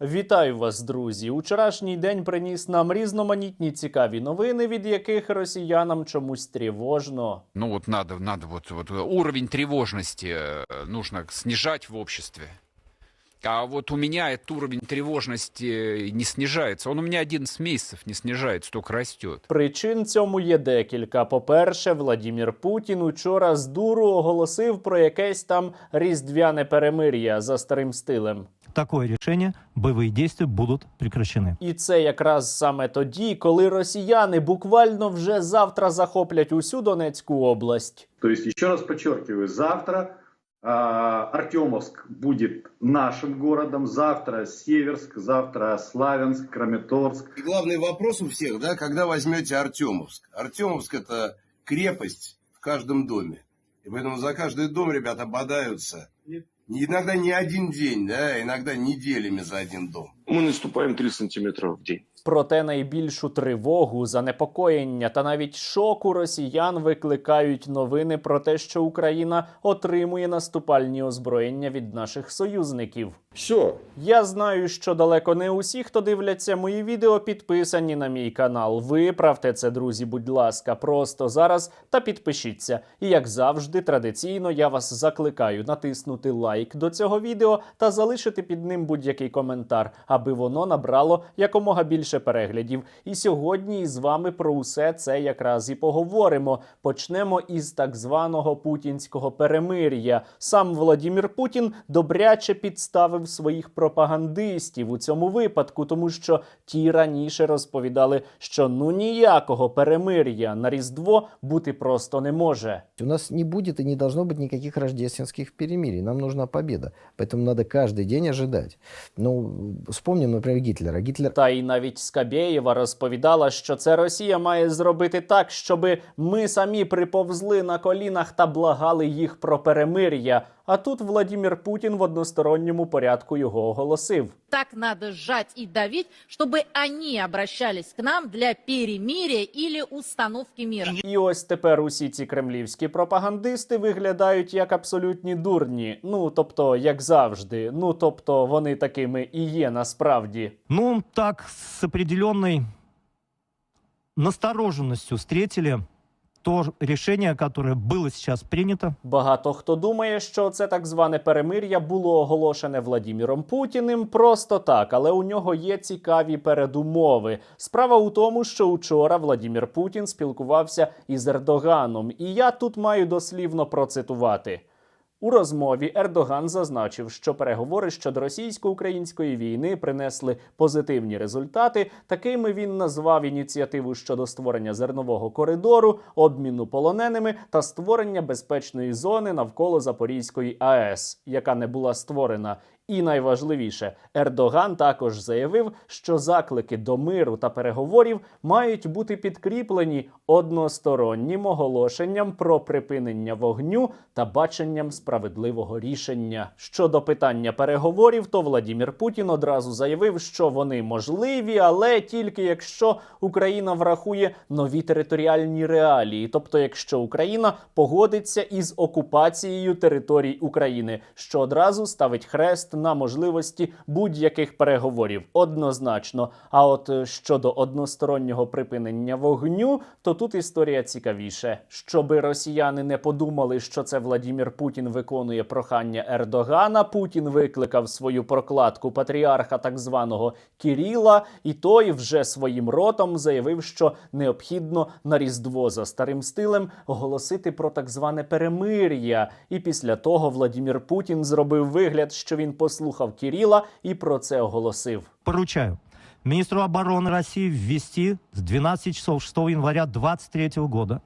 Вітаю вас, друзі! Учорашній день приніс нам різноманітні цікаві новини, від яких росіянам чомусь тривожно. Ну от надо, надо вот, вот уровень тревожности э, нужно снижать в обществе. А вот у меня этот уровень тревожности не снижается. Он у меня 11 месяцев не снижается, только растет. Причин цьому є декілька. По-перше, Владімір Путін учора з дуру оголосив про якесь там різдвяне перемир'я за старим стилем. такое решение, боевые действия будут прекращены. І це якраз саме тоді, коли росіяни буквально вже завтра захоплять усю Донецьку область. То есть, еще раз подчеркиваю, завтра а, Артемовск будет нашим городом, завтра Северск, завтра Славянск, Краматорск. И главный вопрос у всех, да, когда возьмете Артемовск. Артемовск это крепость в каждом доме. И поэтому за каждый дом ребята бодаются. Не- Иногда не один день, да, иногда неделями за один дом. Мы наступаем 3 сантиметра в день. Проте найбільшу тривогу, занепокоєння та навіть шоку росіян викликають новини про те, що Україна отримує наступальні озброєння від наших союзників. Все, Я знаю, що далеко не усі, хто дивляться мої відео, підписані на мій канал. Виправте це, друзі, будь ласка, просто зараз та підпишіться. І як завжди, традиційно я вас закликаю натиснути лайк до цього відео та залишити під ним будь-який коментар, аби воно набрало якомога більше переглядів. І сьогодні із вами про усе це якраз і поговоримо. Почнемо із так званого путінського перемир'я. Сам Владімір Путін добряче підставив своїх пропагандистів у цьому випадку, тому що ті раніше розповідали, що ну ніякого перемир'я на Різдво бути просто не може. У нас не будет и не должно быть никаких рождественских перемирий. Нам нужна победа. Поэтому надо каждый день ожидать. Ну, вспомним, наприклад, Гітлера. Гітлер Та й навіть Скабєєва розповідала, що це Росія має зробити так, щоби ми самі приповзли на колінах та благали їх про перемир'я. А тут Владімір Путін в односторонньому порядку його оголосив. так надо сжать и давить, чтобы они обращались к нам для перемирия или установки мира. І ось тепер усі ці кремлівські пропагандисти виглядають як абсолютні дурні. Ну тобто, як завжди. Ну тобто, вони такими і є насправді. Ну, так, с определенной настороженностью встретили то рішення, которое було зараз прийнято. Багато хто думає, що це так зване перемир'я було оголошене Владіміром Путіним просто так, але у нього є цікаві передумови. Справа у тому, що учора Владімір Путін спілкувався із Ердоганом, і я тут маю дослівно процитувати. У розмові Ердоган зазначив, що переговори щодо російсько-української війни принесли позитивні результати. Такими він назвав ініціативу щодо створення зернового коридору, обміну полоненими та створення безпечної зони навколо Запорізької АЕС, яка не була створена. І найважливіше, Ердоган також заявив, що заклики до миру та переговорів мають бути підкріплені одностороннім оголошенням про припинення вогню та баченням справедливого рішення. Щодо питання переговорів, то Владімір Путін одразу заявив, що вони можливі, але тільки якщо Україна врахує нові територіальні реалії, тобто якщо Україна погодиться із окупацією територій України, що одразу ставить хрест на можливості будь-яких переговорів. Однозначно. А от е, щодо одностороннього припинення вогню, то тут історія цікавіше. Щоби росіяни не подумали, що це Владімір Путін виконує прохання Ердогана. Путін викликав свою прокладку патріарха так званого Кіріла, і той вже своїм ротом заявив, що необхідно на Різдво за старим стилем оголосити про так зване перемир'я. І після того Владімір Путін зробив вигляд, що він послухав Кіріла і про це оголосив. Поручаю міністру оборони Росії ввести з 12 часов 6 января 2023 года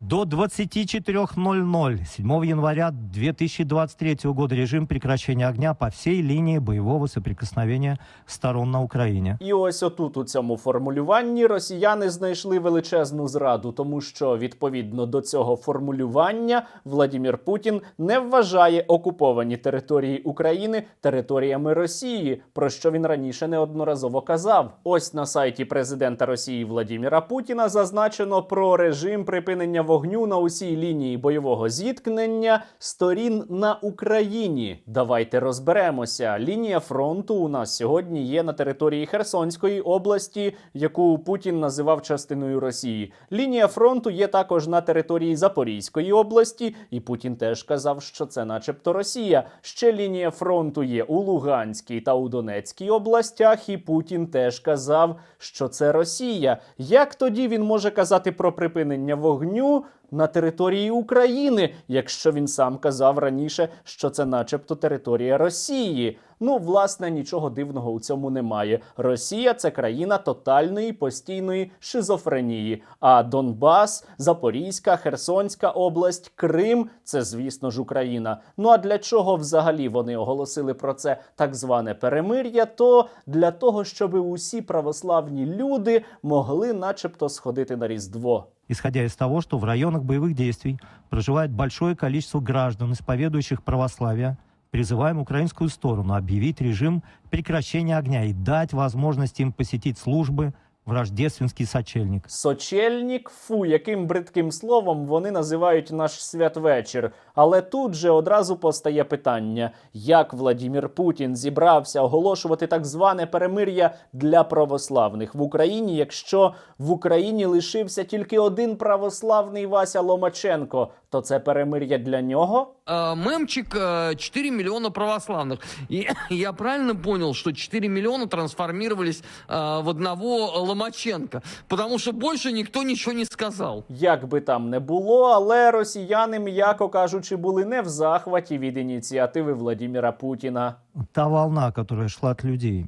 до 24.00 7 января 2023 года режим прекращения огня по всей линии боевого соприкосновения сторон на Украине. І ось отут у цьому формулюванні росіяни знайшли величезну зраду, тому що відповідно до цього формулювання Владімір Путін не вважає окуповані території України територіями Росії, про що він раніше неодноразово казав. Ось на сайті президента Росії Владіміра Путіна зазначено про режим припинення вогню на усій лінії бойового зіткнення сторін на Україні. Давайте розберемося. Лінія фронту у нас сьогодні є на території Херсонської області, яку Путін називав частиною Росії. Лінія фронту є також на території Запорізької області, і Путін теж казав, що це, начебто, Росія. Ще лінія фронту є у Луганській та у Донецькій областях, і Путін теж казав, що це Росія. Як тоді він може казати про припинення вогню на території України, якщо він сам казав раніше, що це, начебто, територія Росії? Ну, власне, нічого дивного у цьому немає. Росія це країна тотальної постійної шизофренії. А Донбас, Запорізька, Херсонська область, Крим це, звісно ж, Україна. Ну а для чого взагалі вони оголосили про це так зване перемир'я? То для того, щоб усі православні люди могли, начебто, сходити на Різдво. исходя из того, что в районах боевых действий проживает большое количество граждан, исповедующих православие, призываем украинскую сторону объявить режим прекращения огня и дать возможность им посетить службы в рождественский сочельник. Сочельник, фу, яким бридким словом вони називають наш святвечір. Але тут же одразу постає питання: як Владімір Путін зібрався оголошувати так зване перемир'я для православних в Україні, якщо в Україні лишився тільки один православний Вася Ломаченко, то це перемир'я для нього? э, мемчик э, 4 миллиона православных. И я правильно понял, что 4 миллиона трансформировались э, в одного Ломаченко? Потому что больше никто ничего не сказал. Як би там не було, але росіяни, м'яко кажучи, були не в захваті від ініціативи Владіміра Путіна. Та волна, которая шла от людей,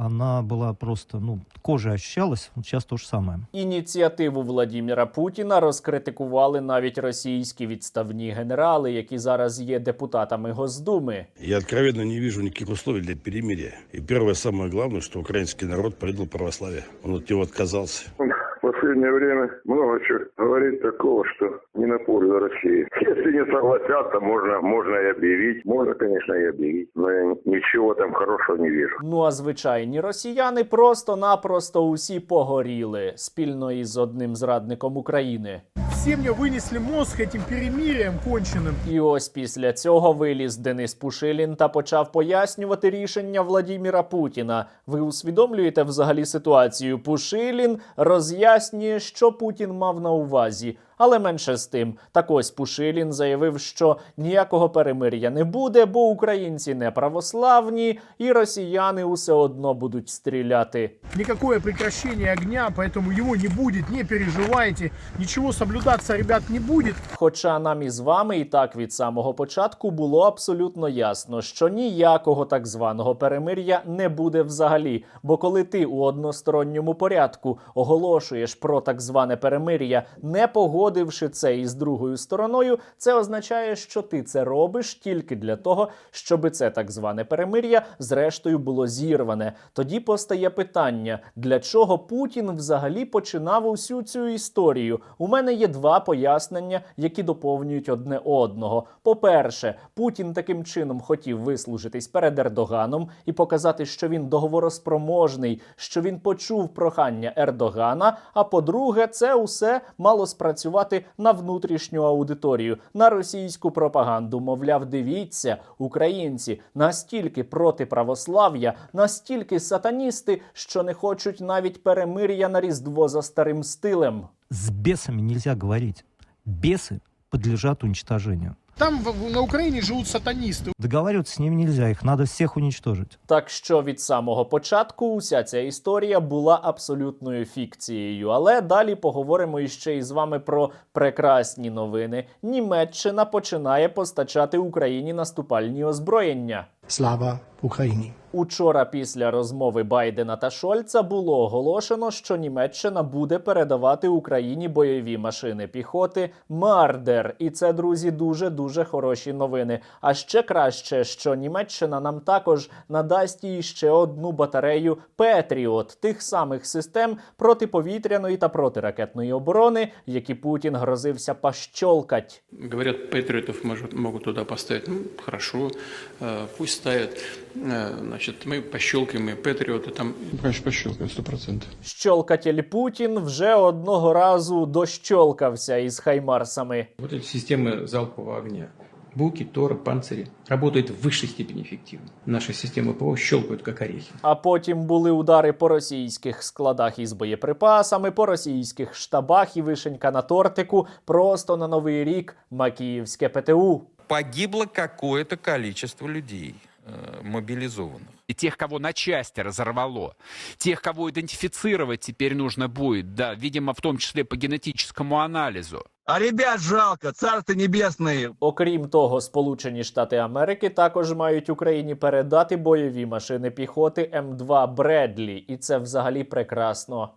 она была просто, ну, кожа ощущалась. Сейчас то же самое. Ініціативу Владіміра Путіна розкритикували навіть російські відставні генерали, які зараз є депутатами Госдуми. Я откровенно не вижу никаких условий для перемирия. И первое, самое главное, что украинский народ предал православие. Он от него отказался В последнее время много чего говорит такого, что не на пользу России. Если не согласятся, можно, можно и объявить. Можно, конечно, и объявить. Но я ничего там хорошего не вижу. Ну а звичайні росіяни просто-напросто усі погоріли спільно із одним зрадником України. Все мне вынесли мозг этим перемирием конченным. І ось після цього виліз Денис Пушилін та почав пояснювати рішення Владіміра Путіна. Ви усвідомлюєте взагалі ситуацію? Пушилін роз'яснює, що Путін мав на увазі. Але менше з тим, так ось Пушилін заявив, що ніякого перемир'я не буде, бо українці не православні, і росіяни усе одно будуть стріляти. Никакое прекращение огня, поэтому его не будет, не переживайте. Ничего соблюдаться, ребят, не будет. Хоча нам із вами і так від самого початку було абсолютно ясно, що ніякого так званого перемир'я не буде взагалі. Бо коли ти у односторонньому порядку оголошуєш про так зване перемир'я, не погодивши це із другою стороною, це означає, що ти це робиш тільки для того, щоб це так зване перемир'я зрештою було зірване. Тоді постає питання, для чого Путін взагалі починав усю цю історію. У мене є два пояснення, які доповнюють одне одного. По-перше, Путін таким чином хотів вислужитись перед Ердоганом і показати, що він договороспроможний, що він почув прохання Ердогана. А по-друге, це усе мало спрацювати на внутрішню аудиторію, на російську пропаганду. Мовляв, дивіться, українці настільки проти православ'я, настільки сатаністи, що не хочуть навіть перемир'я на різдво за старим стилем. З бесами нельзя говорити. Беси подлежат уничтожению. Там в- на Україні живуть сатаністи. Договариваться з ними нельзя, їх надо всех уничтожити. Так що від самого початку уся ця історія була абсолютною фікцією. Але далі поговоримо іще із вами про прекрасні новини. Німеччина починає постачати Україні наступальні озброєння. Слава Украине. Учора, після розмови Байдена та Шольца, було оголошено, що Німеччина буде передавати Україні бойові машини піхоти Мардер. І це, друзі, дуже дуже хороші новини. А ще краще, що Німеччина нам також надасть їй ще одну батарею Петріот, тих самих систем протиповітряної та протиракетної оборони, які Путін грозився пощолкать. Говорят, патриотов может, могут туда поставить. Ну, хорошо, э, пусть ставят, э, значит, мы пощелкаем и Патриоты там. Конечно, пощелкаем, сто процентов. Щолкатель Путін вже одного разу дощолкався із хаймарсами. Вот эти системы залпового огня. Буки, Торы, панцири работают в высшей степени эффективно. Наши системы ПВО щелкают как орехи. А потім були удари по російських складах із боєприпасами, по російських штабах і вишенька на тортику. Просто на новий рік Макіївське ПТУ. Погибло какое-то количество людей, э, мобилизованных. И тех, кого на части разорвало, тех, кого идентифицировать теперь нужно будет, да, видимо, в том числе по генетическому анализу. А ребят жалко, царство небесное. Окрім того, Сполучені Штати Америки також мають Україні передати бойові машини піхоти М2 Бредлі, і це взагалі прекрасно.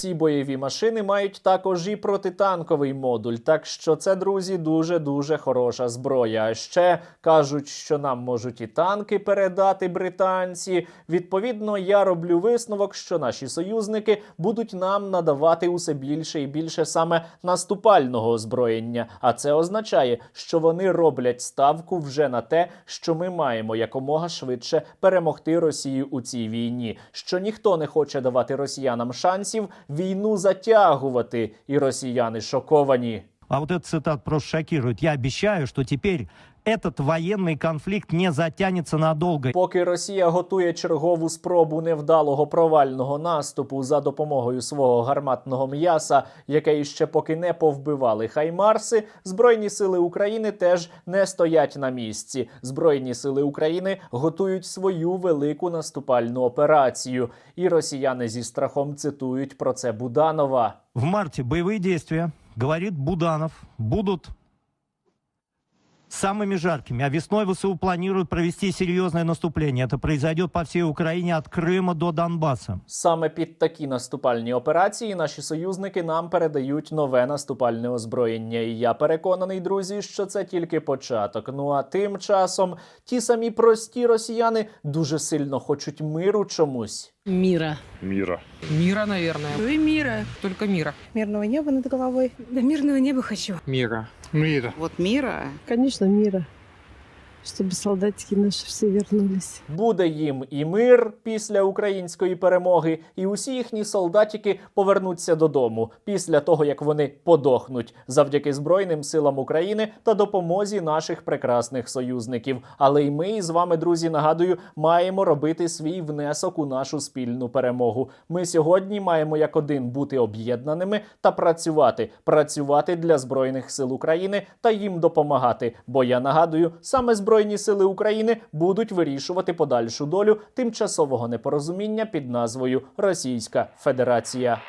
Ці бойові машини мають також і протитанковий модуль. Так що це, друзі, дуже дуже хороша зброя. А ще кажуть, що нам можуть і танки передати британці. Відповідно, я роблю висновок, що наші союзники будуть нам надавати усе більше і більше саме наступального озброєння. А це означає, що вони роблять ставку вже на те, що ми маємо якомога швидше перемогти Росію у цій війні. Що ніхто не хоче давати росіянам шансів війну затягувати, і росіяни шоковані. А вот этот цитат просто шокирует. Я обещаю, что теперь этот военный конфликт не затянется надолго. Поки Росія готує чергову спробу невдалого провального наступу за допомогою свого гарматного м'яса, яке іще поки не повбивали хаймарси, збройні сили України теж не стоять на місці. Збройні сили України готують свою велику наступальну операцію, і росіяни зі страхом цитують про це Буданова. В марте боевые действия, говорит Буданов, будут самыми жаркими. А весной ВСУ планируют провести серьезное наступление. Это произойдет по всей Украине от Крыма до Донбасса. Саме під такі наступальні операції наші союзники нам передають нове наступальне озброєння. І я переконаний, друзі, що це тільки початок. Ну а тим часом ті самі прості росіяни дуже сильно хочуть миру чомусь. Мира. Мира. Мира, наверное. Вы мира. Только мира. Мирного неба над головой. Да мирного неба хочу. Мира. Мира. Вот мира. Конечно, мира. Чтобы солдатики наши все вернулись. Буде їм і мир після української перемоги, і усі їхні солдатики повернуться додому після того, як вони подохнуть завдяки Збройним силам України та допомозі наших прекрасних союзників. Але й ми з вами, друзі, нагадую, маємо робити свій внесок у нашу спільну перемогу. Ми сьогодні маємо як один бути об'єднаними та працювати, працювати для збройних сил України та їм допомагати. Бо я нагадую, саме збройні сили України будуть вирішувати подальшу долю тимчасового непорозуміння під назвою Російська Федерація.